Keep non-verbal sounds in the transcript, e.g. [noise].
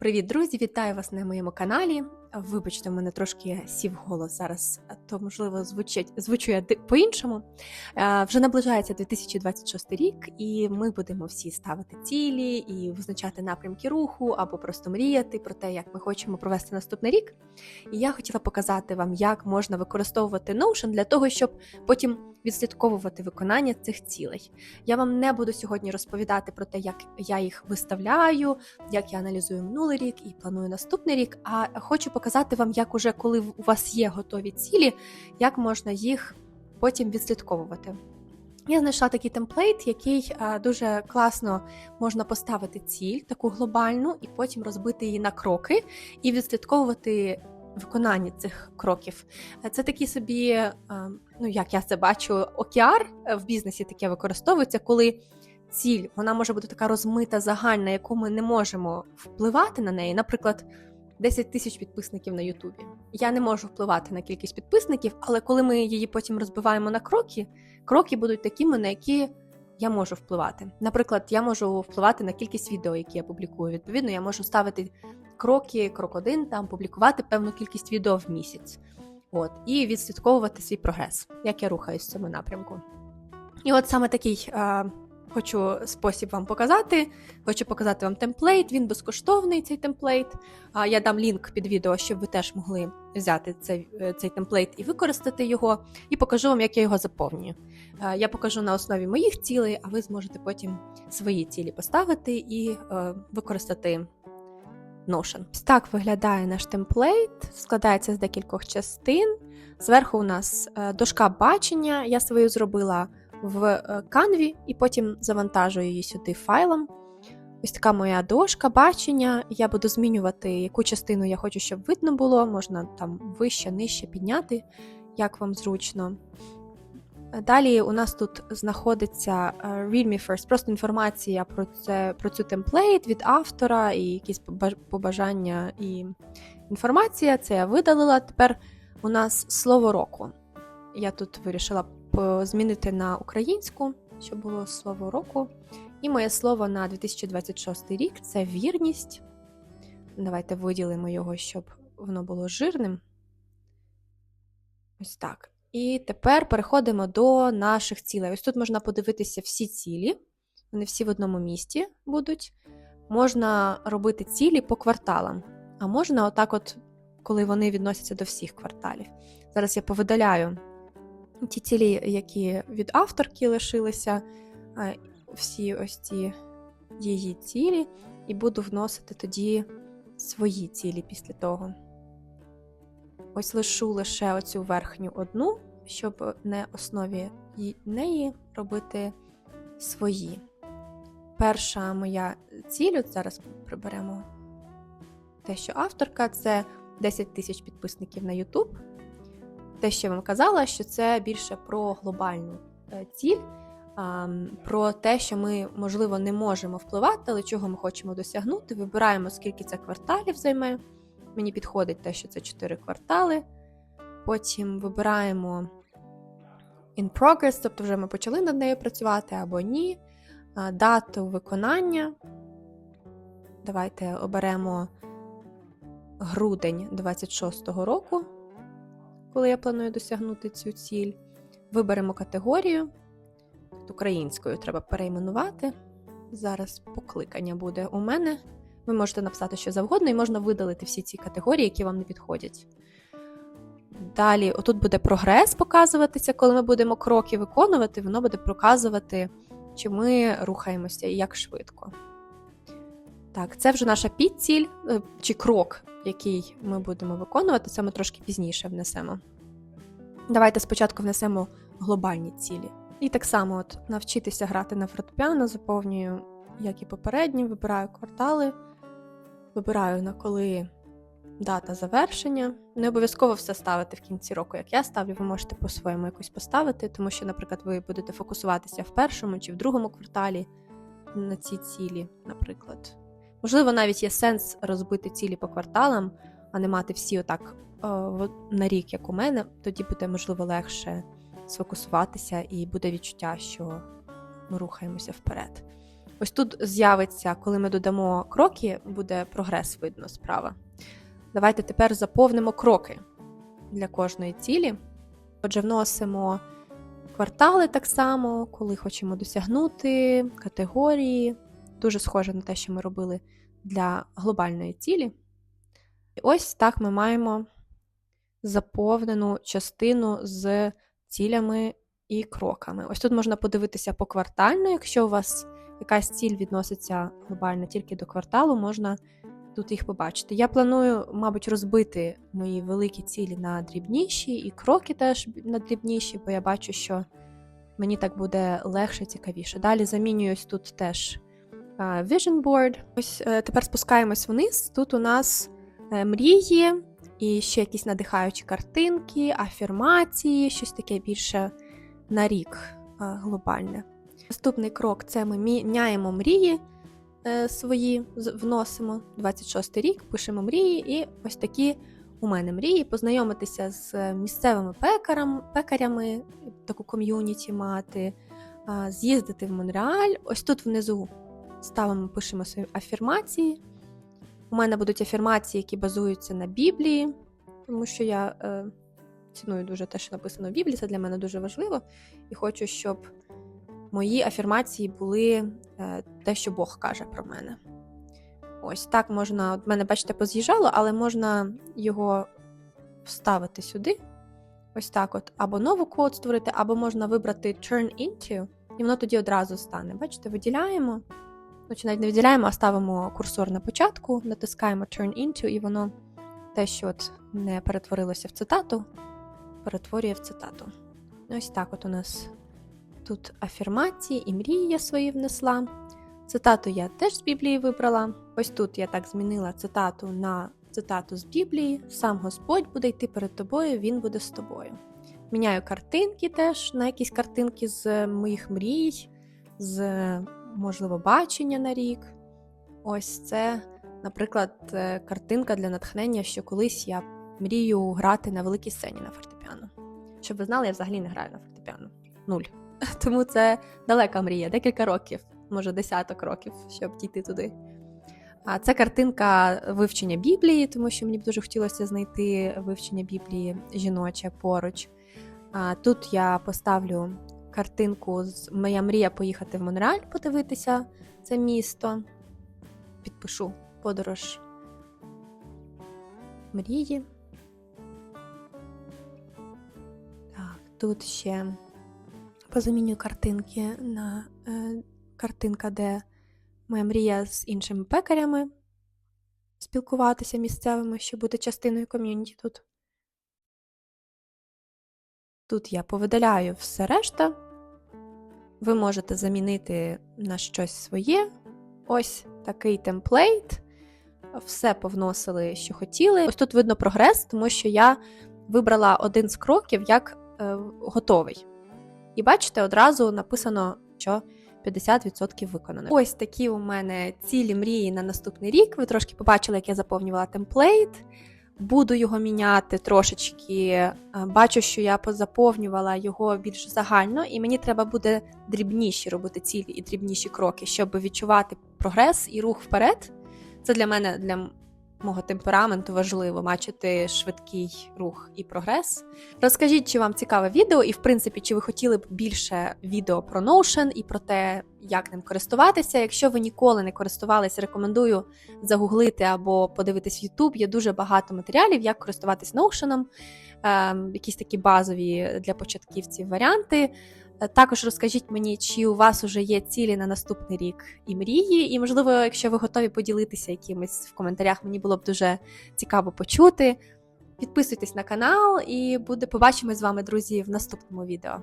Привіт, друзі! Вітаю вас на моєму каналі. Вибачте, в мене трошки сів голос зараз, то можливо звучить звучу я по-іншому. Е, Вже наближається 2026 рік, і ми будемо всі ставити цілі і визначати напрямки руху або просто мріяти про те, як ми хочемо провести наступний рік. І я хотіла показати вам, як можна використовувати Notion для того, щоб потім відслідковувати виконання цих цілей. Я вам не буду сьогодні розповідати про те, як я їх виставляю, як я аналізую минулий рік і планую наступний рік. А хочу показати вам, як уже коли у вас є готові цілі, як можна їх потім відслідковувати. Я знайшла такий темплейт, який а, дуже класно можна поставити ціль, таку глобальну, і потім розбити її на кроки і відслідковувати виконання цих кроків. Е, Це такі собі, а, ну як я це бачу, е, в бізнесі таке використовується, коли ціль вона може бути така розмита, загальна, яку ми не можемо впливати на неї. Наприклад, 10 тисяч підписників на Ютубі. Я не можу впливати на кількість підписників, але коли ми її потім розбиваємо на кроки, кроки будуть такими, на які я можу впливати. Наприклад, я можу впливати на кількість відео, які я публікую. Відповідно, я можу ставити кроки, крок один, там публікувати певну кількість відео в місяць. От, і відслідковувати свій прогрес, як я рухаюсь в цьому напрямку. І от саме такий а, хочу спосіб вам показати. Хочу показати вам темплейт. Він безкоштовний, цей темплейт. Я дам лінк під відео, щоб ви теж могли взяти цей, е, цей темплейт і використати його. І покажу вам, як я його заповнюю. Я покажу на основі моїх цілей, а ви зможете потім свої цілі поставити і е, використати Notion. Так виглядає наш темплейт, складається з декількох частин. Зверху у нас е, дошка бачення. Я свою зробила в е, Canva і потім завантажую її сюди файлом. Ось така моя дошка бачення. Я буду змінювати, яку частину я хочу, щоб видно було. Можна там вище, нижче підняти, як вам зручно. Далі у нас тут знаходиться е, First, просто інформація про це, про цю темплейт від автора і якісь побажання і інформація. Це я видалила. Тепер у нас слово року. Я тут вирішила змінити на українську, щоб було слово року. І моє слово на 2026 рік це вірність. Давайте виділимо його, щоб воно було жирним. Ось так. І тепер переходимо до наших цілей. Ось тут можна подивитися всі цілі, вони всі в одному місці будуть. Можна робити цілі по кварталам, а можна отак, от, коли вони відносяться до всіх кварталів. Зараз я повидаляю ті цілі, які від авторки лишилися, всі ось ці її цілі, і буду вносити тоді свої цілі після того. Ось лишу лише оцю верхню одну, щоб на основі неї робити свої. Перша моя ціль, от зараз приберемо те, що авторка, це 10 тисяч підписників на YouTube. Те, що я вам казала, що це більше про глобальну е, ціль, про те, що ми, можливо, не можемо впливати, але чого ми хочемо досягнути. Вибираємо, скільки це кварталів займе. Мені підходить те, що це 4 квартали. Потім вибираємо in progress, тобто вже ми почали над нею працювати або ні. Дату виконання. Давайте оберемо грудень 26-го року, коли я планую досягнути цю ціль. Виберемо категорію. Тут українською треба перейменувати. Зараз покликання буде у мене. Ви можете написати що завгодно, і можна видалити всі ці категорії, які вам не підходять. Далі, отут буде прогрес показуватися, коли ми будемо кроки виконувати, воно буде показувати, чи ми рухаємося і як швидко. Так, це вже наша підціль е, чи крок, який ми будемо виконувати, це ми трошки пізніше внесемо. Давайте спочатку внесемо глобальні цілі. І так само, от навчитися грати на фортепіано, заповнюю, як і попередні, вибираю квартали, вибираю на коли дата завершення. Не обов'язково все ставити в кінці року, як я ставлю, ви можете по-своєму якось поставити, тому що, наприклад, ви будете фокусуватися в першому чи в другому кварталі на ці цілі, наприклад. Можливо, навіть є сенс розбити цілі по кварталам, а не мати всі отак е, в- на рік, як у мене, тоді буде, можливо, легше сфокусуватися і буде відчуття, що ми рухаємося вперед. Ось тут з'явиться, коли ми додамо кроки, буде прогрес видно справа. Давайте тепер заповнимо кроки для кожної цілі. Отже, вносимо квартали так само, коли хочемо досягнути, категорії. Дуже схоже на те, що ми робили для глобальної цілі. І ось так ми маємо заповнену частину з цілями і кроками. Ось тут можна подивитися поквартально, якщо у вас якась ціль відноситься глобально тільки до кварталу, можна тут їх побачити. Я планую, мабуть, розбити мої великі цілі на дрібніші, і кроки теж на дрібніші, бо я бачу, що мені так буде легше, цікавіше. Далі замінюю ось тут теж Vision Board. Ось е, тепер спускаємось вниз. Тут у нас е, мрії і ще якісь надихаючі картинки, афірмації, щось таке більше на рік глобальне. Наступний крок це ми міняємо мрії е, свої, вносимо 26 рік, пишемо мрії, і ось такі у мене мрії познайомитися з місцевими пекарам, пекарями, таку ком'юніті мати, з'їздити в Монреаль. Ось тут внизу ставимо, пишемо свої афірмації. У мене будуть афірмації, які базуються на Біблії, тому що я е, ціную дуже те, що написано в Біблії, це для мене дуже важливо. І хочу, щоб мої афірмації були е, те, що Бог каже про мене. Ось так можна, от мене, бачите, поз'їжджало, але можна його вставити сюди. Ось так от. Або нову код створити, або можна вибрати Turn into, і воно тоді одразу стане. Бачите, виділяємо. Ну, чи навіть не виділяємо, а ставимо курсор на початку, натискаємо Turn into, і воно те, що от не перетворилося в цитату, перетворює в цитату. Ось так от у нас тут афірмації і мрії я свої внесла. Цитату я теж з Біблії вибрала. Ось тут я так змінила цитату на цитату з Біблії. Сам Господь буде йти перед тобою, Він буде з тобою. Міняю картинки теж на якісь картинки з моїх мрій, з, можливо, бачення на рік. Ось це, наприклад, е, картинка для натхнення, що колись я мрію грати на великій сцені на фортепіано. Щоб ви знали, я взагалі не граю на фортепіано. Нуль. [laughs] Тому це далека мрія, декілька років, може десяток років, щоб дійти туди. А це картинка вивчення Біблії, тому що мені б дуже хотілося знайти вивчення Біблії жіноче поруч. А тут я поставлю картинку з моя мрія поїхати в Монреаль, подивитися це місто. Підпишу подорож мрії. Так, тут ще позамінюю картинки на е, картинка, де моя мрія з іншими пекарями спілкуватися місцевими, щоб бути частиною ком'юніті тут. Тут я повидаляю все решта. Ви можете замінити на щось своє. Ось такий темплейт. Все повносили, що хотіли. Ось тут видно прогрес, тому що я вибрала один з кроків як е, готовий. І бачите, одразу написано, що 50% виконано. Ось такі у мене цілі мрії на наступний рік. Ви трошки побачили, як я заповнювала темплейт. Буду його міняти трошечки. Е, Бачу, що я позаповнювала його більш загально, і мені треба буде дрібніші робити цілі і дрібніші кроки, щоб відчувати прогрес і рух вперед. Це для мене, для мого темпераменту важливо бачити швидкий рух і прогрес. Розкажіть, чи вам цікаве відео, і в принципі, чи ви хотіли б більше відео про Notion і про те, як ним користуватися. Якщо ви ніколи не користувалися, рекомендую загуглити або подивитись YouTube. Є дуже багато матеріалів, як користуватись Notion, ем, якісь такі базові для початківців варіанти. Е, Також розкажіть мені, чи у вас уже є цілі на наступний рік і мрії, і можливо, якщо ви готові поділитися якимись в коментарях, мені було б дуже цікаво почути. Підписуйтесь на канал і буде побачимось з вами, друзі, в наступному відео.